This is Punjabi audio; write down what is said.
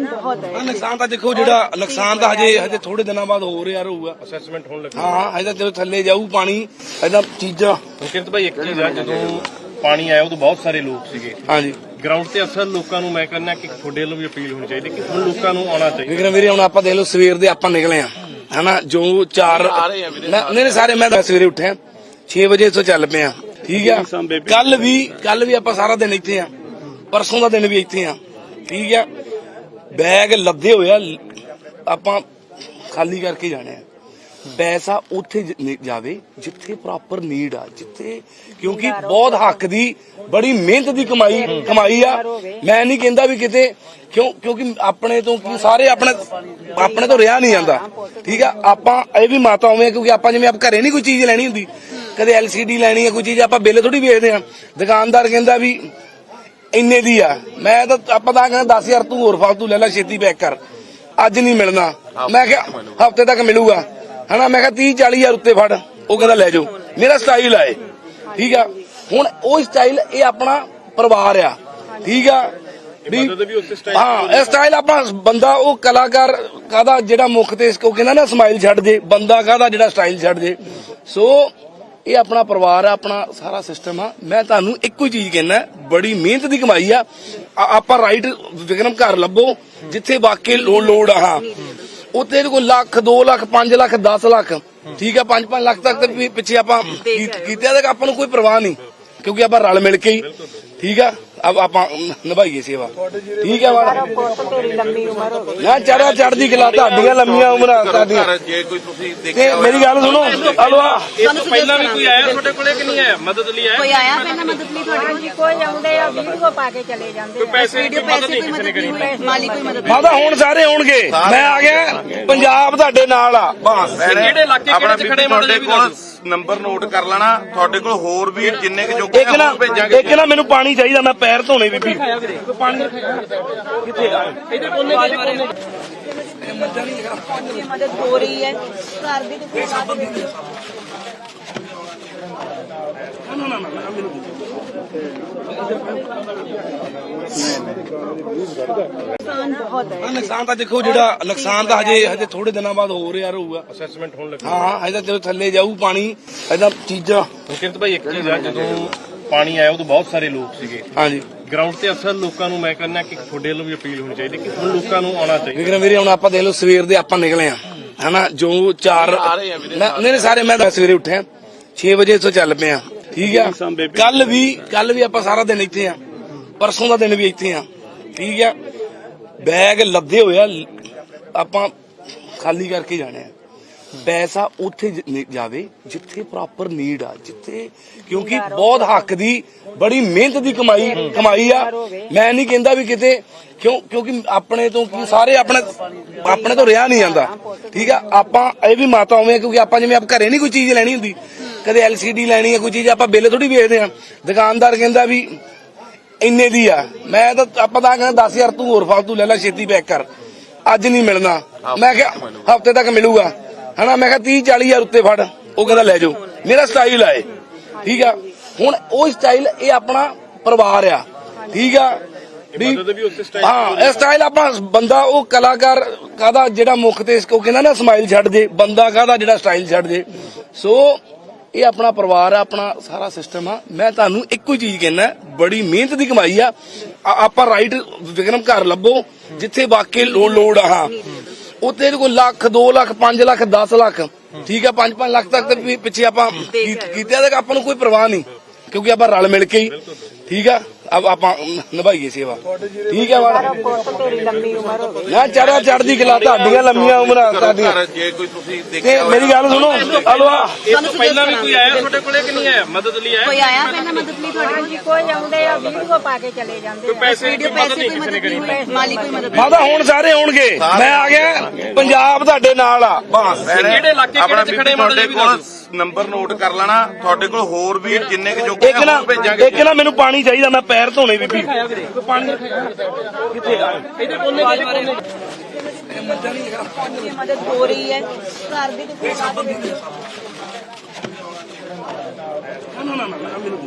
ਨੁਕਸਾਨ ਬਹੁਤ ਹੈ। ਹਾਂ ਨੁਕਸਾਨ ਤਾਂ ਦੇਖੋ ਜਿਹੜਾ ਨੁਕਸਾਨ ਤਾਂ ਹਜੇ ਹਜੇ ਥੋੜੇ ਦਿਨਾਂ ਬਾਅਦ ਹੋ ਰਿਹਾ ਰਹੂਗਾ ਅਸੈਸਮੈਂਟ ਹੋਣ ਲੱਗਾ। ਹਾਂ ਹਜੇ ਤਾਂ ਥੱਲੇ ਜਾਊ ਪਾਣੀ ਇਹਦਾ ਚੀਜ਼ਾਂ। ਕਿਰਤ ਭਾਈ ਇੱਕ ਚੀਜ਼ ਆ ਜਦੋਂ ਪਾਣੀ ਆਇਆ ਉਦੋਂ ਬਹੁਤ ਸਾਰੇ ਲੋਕ ਸੀਗੇ। ਹਾਂਜੀ। ਗਰਾਊਂਡ ਤੇ ਅਸਲ ਲੋਕਾਂ ਨੂੰ ਮੈਂ ਕਹਿੰਦਾ ਕਿ ਤੁਹਾਡੇ ਵੱਲੋਂ ਵੀ ਅਪੀਲ ਹੋਣੀ ਚਾਹੀਦੀ ਕਿ ਹੁਣ ਲੋਕਾਂ ਨੂੰ ਆਉਣਾ ਚਾਹੀਦਾ। ਵਿਕਰਮ ਵੀਰੇ ਹੁਣ ਆਪਾਂ ਦੇਖ ਲਓ ਸਵੇਰ ਦੇ ਆਪਾਂ ਨਿਕਲੇ ਆ ਹਨਾ ਜੋ ਚਾਰ ਨਹੀਂ ਨਹੀਂ ਸਾਰੇ ਮੈਂ ਤਾਂ ਸਵੇਰੇ ਉੱਠਿਆ। 6 ਵਜੇ ਤੋਂ ਚੱਲ ਪਿਆ ਠੀਕ ਆ? ਕੱਲ ਵੀ ਕੱਲ ਵੀ ਆਪਾਂ ਸਾਰਾ ਦਿਨ ਇੱਥੇ ਆ ਪਰਸੋਂ ਦਾ ਦਿਨ ਵੀ ਇੱਥੇ ਆ ਠੀਕ ਆ? ਬੈਗ ਲੱਦੇ ਹੋਇਆ ਆਪਾਂ ਖਾਲੀ ਕਰਕੇ ਜਾਣੇ ਆ। ਪੈਸਾ ਉੱਥੇ ਜਾਵੇ ਜਿੱਥੇ ਪ੍ਰੋਪਰ ਨੀਡ ਆ ਜਿੱਥੇ ਕਿਉਂਕਿ ਬਹੁਤ ਹੱਕ ਦੀ ਬੜੀ ਮਿਹਨਤ ਦੀ ਕਮਾਈ ਕਮਾਈ ਆ। ਮੈਂ ਨਹੀਂ ਕਹਿੰਦਾ ਵੀ ਕਿਤੇ ਕਿਉਂ ਕਿਉਂਕਿ ਆਪਣੇ ਤੋਂ ਕੀ ਸਾਰੇ ਆਪਣੇ ਆਪਣੇ ਤੋਂ ਰਿਹਾ ਨਹੀਂ ਜਾਂਦਾ। ਠੀਕ ਆ? ਆਪਾਂ ਇਹ ਵੀ ਮਾਤਾ ਹੋਵੇਂ ਕਿਉਂਕਿ ਆਪਾਂ ਜਿਵੇਂ ਆਪ ਘਰੇ ਨਹੀਂ ਕੋਈ ਚੀਜ਼ ਲੈਣੀ ਹੁੰਦੀ। ਕਦੇ ਐਲਸੀਡੀ ਲੈਣੀ ਹੈ ਕੋਈ ਚੀਜ਼ ਆਪਾਂ ਬਿੱਲ ਥੋੜੀ ਵੇਚਦੇ ਆ। ਦੁਕਾਨਦਾਰ ਕਹਿੰਦਾ ਵੀ ਇੰਨੇ ਦੀ ਆ। ਮੈਂ ਤਾਂ ਆਪਾਂ ਤਾਂ ਕਹਿੰਦਾ 10000 ਤੂੰ ਹੋਰ ਫਾਲਤੂ ਲੈ ਲੈ ਛੇਤੀ ਪੈਕ ਕਰ। ਅੱਜ ਨਹੀਂ ਮਿਲਣਾ। ਮੈਂ ਕਿਹਾ ਹਫ਼ਤੇ ਤੱਕ ਮਿਲੂਗਾ। ਹਨਾ ਮੈਂ ਕਿਹਾ 30 40000 ਉੱਤੇ ਫੜ। ਉਹ ਕਹਿੰਦਾ ਲੈ ਜਾਓ। ਮੇਰਾ ਸਟਾਈਲ ਆ ਇਹ। ਠੀਕ ਆ? ਹੁਣ ਉਹ ਸਟਾਈਲ ਇਹ ਆਪਣਾ ਪਰਿਵਾਰ ਆ। ਠੀਕ ਆ? ਵੀ ਹਾਂ ਇਹ ਸਟਾਈਲ ਆਪਣਾ ਬੰਦਾ ਉਹ ਕਲਾਕਾਰ ਕਾਦਾ ਜਿਹੜਾ ਮੁੱਖ ਤੇ ਕੋ ਕਹਿੰਦਾ ਨਾ ਸਮਾਈਲ ਛੱਡ ਦੇ। ਬੰਦਾ ਕਾਦਾ ਜਿਹੜਾ ਸਟਾਈਲ ਛੱਡ ਦੇ। ਸੋ ਇਹ ਆਪਣਾ ਪਰਿਵਾਰ ਆ ਆਪਣਾ ਸਾਰਾ ਸਿਸਟਮ ਆ। ਮੈਂ ਤੁਹਾਨੂੰ ਇੱਕੋ ਹੀ ਚੀਜ਼ ਕਹਿਣਾ ਬੜੀ ਮਿਹਨਤ ਦੀ ਕਮਾਈ ਆ। ਆਪਾਂ ਰਾਈਟ ਵਿਕਰਮ ਘਰ ਲੱਭੋ ਜਿੱਥੇ ਵਾਕਈ ਲੋੜ ਆ ਹਾਂ। ਉੱਥੇ ਕੋਈ ਲੱਖ 2 ਲੱਖ 5 ਲੱਖ 10 ਲੱਖ। ਠੀਕ ਆ 5-5 ਲੱਖ ਤੱਕ ਤੇ ਪਿੱਛੇ ਆਪਾਂ ਕੀਤੇ ਤੇ ਆਪਾਂ ਨੂੰ ਕੋਈ ਪਰਵਾਹ ਨਹੀਂ ਕਿਉਂਕਿ ਆਪਾਂ ਰਲ ਮਿਲ ਕੇ ਹੀ ਠੀਕ ਆ? ਆਪ- ਆਪਾਂ ਨਿਭਾਈਏ ਸੇਵਾ। ਠੀਕ ਆ ਤੇਰੀ ਲੰਮੀ ਉਮਰ ਹੋਵੇ ਨਾ ਚੜਾ ਚੜਦੀ ਕਲਾ ਤੁਹਾਡੀਆਂ ਲੰਮੀਆਂ ਉਮਰਾਂ ਤੁਹਾਡੀਆਂ ਜੇ ਕੋਈ ਤੁਸੀਂ ਤੇ ਦੇਖਿਆ ਮੇਰੀ ਗੱਲ ਸੁਣੋ ਹਲਵਾ। ਇਸ ਤੋਂ ਪਹਿਲਾਂ ਵੀ ਕੋਈ ਆਇਆ ਤੁਹਾਡੇ ਕੋਲੇ ਕਿ ਨਹੀਂ ਆਇਆ? ਮਦਦ ਲਈ ਆਇਆ? ਕੋਈ ਆਇਆ ਪਹਿਲਾਂ ਮਦਦ ਲਈ ਤੁਹਾਡੇ ਕੋਲ? ਕੋਈ ਆਉਂਦੇ ਆ ਵੀਡੀਓ ਪਾ ਕੇ ਚਲੇ ਜਾਂਦੇ ਕੋਈ ਪੈਸੇ ਦੀ ਵੀਡੀਓ ਮਦਦ ਪੈਸੇ ਨਹੀਂ ਕੋਈ ਕਿਸੇ ਨੇ ਮਦਦ ਨਹੀਂ ਮਾਲੀ ਕੋਈ ਮਦਦ ਮਾਤਾ ਹੁਣ ਸਾਰੇ ਆਉਣਗੇ। ਮੈਂ ਆ ਗਿਆ ਪੰਜਾਬ ਤੁਹਾਡੇ ਨਾਲ ਆ। ਬਸ ਕਿਹੜੇ ਇਲਾਕੇ ਕਿਹੜੇ ਚ ਖੜੇ ਵੀ ਕੋਲ ਨੰਬਰ ਨੋਟ ਕਰ ਲੈਣਾ। ਤੁਹਾਡੇ ਕੋਲ ਹੋਰ ਵੀ ਜਿੰਨੇ ਕੁ ਜੋਗੇ ਭੇਜਾਂਗੇ। ਇੱਕ ਨਾ ਮੈਨੂੰ ਪਾਣੀ ਚਾਹੀਦਾ ਮੈਂ ਪੈਰ ਧੋਣੇ ਬੀਬੀ ਪਾਣੀ ਕਿੱਥੇ ਆ ਇਹਦੇ ਕੋਨੇ ਕਿਹਦੇ ਕੋਨੇ ਮਦਦ ਹੋ ਰਹੀ ਹੈ ਘਰ ਦੀ ਤੇ ਬਾਅਦ ਵਿੱਚ ਨੁਕਸਾਨ ਬਹੁਤ ਹੈ ਹਾਂ ਨੁਕਸਾਨ ਤਾਂ ਦੇਖੋ ਜਿਹੜਾ ਨੁਕਸਾਨ ਤਾਂ ਹਜੇ ਹਜੇ ਥੋੜੇ ਦਿਨਾਂ ਬਾਅਦ ਹੋ ਰਿਹਾ ਰਹੂਗਾ। ਅਸੈਸਮੈਂਟ ਹੋਣ ਲੱਗਾ। ਹਾਂ ਹਜੇ ਤਾਂ ਜਦੋਂ ਥੱਲੇ ਜਾਊ ਪਾਣੀ ਇਹਦਾ ਚੀਜ਼ਾਂ। ਕਿਰਤ ਭਾਈ ਇੱਕ ਚੀਜ਼ ਆ ਜਦੋਂ ਪਾਣੀ ਆਇਆ ਉਦੋਂ ਬਹੁਤ ਸਾਰੇ ਲੋਕ ਸੀਗੇ। ਹਾਂਜੀ। ਗਰਾਊਂਡ ਤੇ ਅਸਲ ਲੋਕਾਂ ਨੂੰ ਮੈਂ ਕਹਿੰਦਾ ਕਿ ਤੁਹਾਡੇ ਵੱਲੋਂ ਵੀ ਅਪੀਲ ਹੋਣੀ ਚਾਹੀਦੀ ਕਿ ਹੁਣ ਲੋਕਾਂ ਨੂੰ ਆਉਣਾ ਚਾਹੀਦਾ। ਵਿਕਰਮ ਵੀਰੇ ਹੁਣ ਆਪਾਂ ਦੇਖ ਲਓ ਸਵੇਰ ਦੇ ਆਪਾਂ ਨਿਕਲੇ ਆ ਹਨਾ ਜੋ ਚਾਰ ਮੈਂ- ਨਹੀਂ ਨਹੀਂ ਸਾਰੇ ਮੈਂ ਸਵੇਰੇ ਉੱਠਿਆ 6 ਵਜੇ ਤੋਂ ਚੱਲ ਪਿਆ ਠੀਕ ਆ? ਕੱਲ ਵੀ ਕੱਲ ਵੀ ਆਪਾਂ ਸਾਰਾ ਦਿਨ ਇੱਥੇ ਆ ਪਰਸੋਂ ਦਾ ਦਿਨ ਵੀ ਇੱਥੇ ਆ ਠੀਕ ਆ? ਬੈਗ ਲੱਦੇ ਹੋਇਆ ਆਪਾਂ ਖਾਲੀ ਕਰਕੇ ਜਾਣੇ ਆ। ਪੈਸਾ ਉੱਥੇ ਜ- ਜਾਵੇ ਜਿੱਥੇ ਪ੍ਰੋਪਰ ਨੀਡ ਆ ਜਿੱਥੇ ਕਿਉਂਕਿ ਬਹੁਤ ਹੱਕ ਦੀ ਬੜੀ ਮਿਹਨਤ ਦੀ ਕਮਾਈ ਕਮਾਈ ਆ। ਮੈਂ ਨਹੀਂ ਕਹਿੰਦਾ ਵੀ ਕਿਤੇ ਕਿਉਂ ਕਿਉਂਕਿ ਆਪਣੇ ਤੋਂ ਕੀ ਸਾਰੇ ਆਪਣੇ ਆਪਣੇ ਤੋਂ ਰਿਹਾ ਨਹੀਂ ਜਾਂਦਾ। ਠੀਕ ਆ ਆਪਾਂ ਇਹ ਵੀ ਮਾਤਾ ਹੋਵੇਂ ਕਿਉਂਕਿ ਆਪਾਂ ਜਿਵੇਂ ਆਪ ਘਰੇ ਨਹੀਂ ਕੋਈ ਚੀਜ਼ ਲੈਣੀ ਹੁੰਦੀ। ਕਦੇ ਐਲਸੀਡੀ ਲੈਣੀ ਹੈ ਕੋਈ ਚੀਜ਼ ਆਪਾਂ ਬਿੱਲ ਥੋੜੀ ਵੇਚਦੇ ਆ। ਦੁਕਾਨਦਾਰ ਕਹਿੰਦਾ ਵੀ ਇੰਨੇ ਦੀ ਆ। ਮੈਂ ਤਾਂ ਆਪਾਂ ਤਾਂ ਕਹਿੰਦਾ 10000 ਤੂੰ ਹੋਰ ਫਾਲਤੂ ਲੈ ਲੈ ਛੇਤੀ ਪੈਕ ਕਰ। ਅੱਜ ਨਹੀਂ ਮਿਲਣਾ। ਮੈਂ ਕਿਹਾ ਹਫ਼ਤੇ ਤੱਕ ਮਿਲੂਗਾ। ਹਨਾ ਮੈਂ ਕਿਹਾ 30 40000 ਉੱਤੇ ਫੜ। ਉਹ ਕਹਿੰਦਾ ਲੈ ਜਾਓ। ਮੇਰਾ ਸਟਾਈਲ ਆ ਇਹ। ਠੀਕ ਆ? ਹੁਣ ਉਹ ਸਟਾਈਲ ਇਹ ਆਪਣਾ ਪਰਿਵਾਰ ਆ। ਠੀਕ ਆ? ਹਾਂ ਇਹ ਸਟਾਈਲ ਆਪਣਾ ਬੰਦਾ ਉਹ ਕਲਾਕਾਰ ਕਾਦਾ ਜਿਹੜਾ ਮੁੱਖ ਤੇ ਇਸ ਕੋ ਕਹਿੰਦਾ ਨਾ ਸਮਾਈਲ ਛੱਡ ਦੇ। ਬੰਦਾ ਕਾਦਾ ਜਿਹੜਾ ਸਟਾਈਲ ਛੱਡ ਦੇ। ਸੋ ਇਹ ਆਪਣਾ ਪਰਿਵਾਰ ਆ ਆਪਣਾ ਸਾਰਾ ਸਿਸਟਮ ਆ। ਮੈਂ ਤੁਹਾਨੂੰ ਇੱਕੋ ਹੀ ਚੀਜ਼ ਕਹਿਣਾ ਬੜੀ ਮਿਹਨਤ ਦੀ ਕਮਾਈ ਆ। ਆਪਾਂ ਰਾਈਟ ਵਿਕਰਮ ਘਰ ਲੱਭੋ ਜਿੱਥੇ ਵਾਕਈ ਲੋੜ ਆ ਹਾਂ। ਉੱਥੇ ਕੋਈ ਲੱਖ 2 ਲੱਖ 5 ਲੱਖ 10 ਲੱਖ। ਠੀਕ ਆ 5-5 ਲੱਖ ਤੱਕ ਤੇ ਪਿੱਛੇ ਆਪਾਂ ਕੀਤੇ ਤੇ ਆਪਾਂ ਨੂੰ ਕੋਈ ਪਰਵਾਹ ਨਹੀਂ। ਕਿਉਂਕਿ ਆਪਾਂ ਰਲ ਮਿਲ ਕੇ ਹੀ। ਠੀਕ ਆ? ਆਪ- ਆਪਾਂ ਨਿਭਾਈਏ ਸੇਵਾ। ਠੀਕ ਆ ਮਾੜਾ ਪੁੱਤ ਤੇਰੀ ਲੰਮੀ ਉਮਰ ਹੋਵੇ ਨਾ ਚੜਾ ਚੜਦੀ ਕਲਾ ਤੁਹਾਡੀਆਂ ਲੰਮੀਆਂ ਉਮਰਾਂ ਤੁਹਾਡੀਆਂ ਘਰ ਜੇ ਕੋਈ ਤੁਸੀਂ ਤੇ ਦੇਖਿਆ ਮੇਰੀ ਗੱਲ ਸੁਣੋ ਇਸ ਤੋਂ ਪਹਿਲਾਂ ਵੀ ਕੋਈ ਆਇਆ ਤੁਹਾਡੇ ਕੋਲੇ ਕਿ ਨਹੀਂ ਆਇਆ? ਮਦਦ ਲਈ ਆਇਆ? ਕੋਈ ਆਇਆ ਪਹਿਲਾਂ ਮਦਦ ਲਈ ਤੁਹਾਡੇ ਕੋਲ? ਕੋਈ ਆਉਂਦੇ ਆ ਵੀਡੀਓ ਪਾ ਕੇ ਚਲੇ ਜਾਂਦੇ ਕੋਈ ਪੈਸੇ ਦੀ ਵੀਡੀਓ ਮਦਦ ਪੈਸੇ ਨਹੀਂ ਕੋਈ ਮਦਦ ਨਹੀਂ ਹੋਈ ਮਾਲੀ ਕੋਈ ਮਦਦ ਮਾਤਾ ਹੁਣ ਸਾਰੇ ਆਉਣਗੇ। ਮੈਂ ਆ ਗਿਆ ਪੰਜਾਬ ਤੁਹਾਡੇ ਨਾਲ ਆ। ਬਸ। ਕਿਹੜੇ ਇਲਾਕੇ ਕਿਹੜੇ ਚ ਖੜੇ ਜਿਹਾ ਵੀ ਕੋਲ ਨੰਬਰ ਨੋਟ ਕਰ ਲੈਣਾ। ਤੁਹਾਡੇ ਕੋਲ ਹੋਰ ਵੀ ਜਿੰਨੇ ਕੁ ਜੋਗੇ ਇੱਕ ਨਾ ਹੋਰ ਭੇਜਾਂਗੇ। ਇੱਕ ਨਾ ਮੈਨੂੰ ਪਾਣੀ ਚਾਹੀਦਾ ਮੈਂ ਪੈਰ ਧੋਣੇ ਬੀਬੀ ਪਾਣੀ ਕਿੱਥੇ ਆ ਇਹਦੇ ਕੋਨੇ ਕਿਹਦੇ ਕੋਨੇ ਮਦਦ ਹੋ ਰਹੀ ਹੈ ਘਰ ਦੀ ਤੇ ਬਾਅਦ ਵਿੱਚ ਨਾ ਨਾ ਨਾ ਮੈਨੂੰ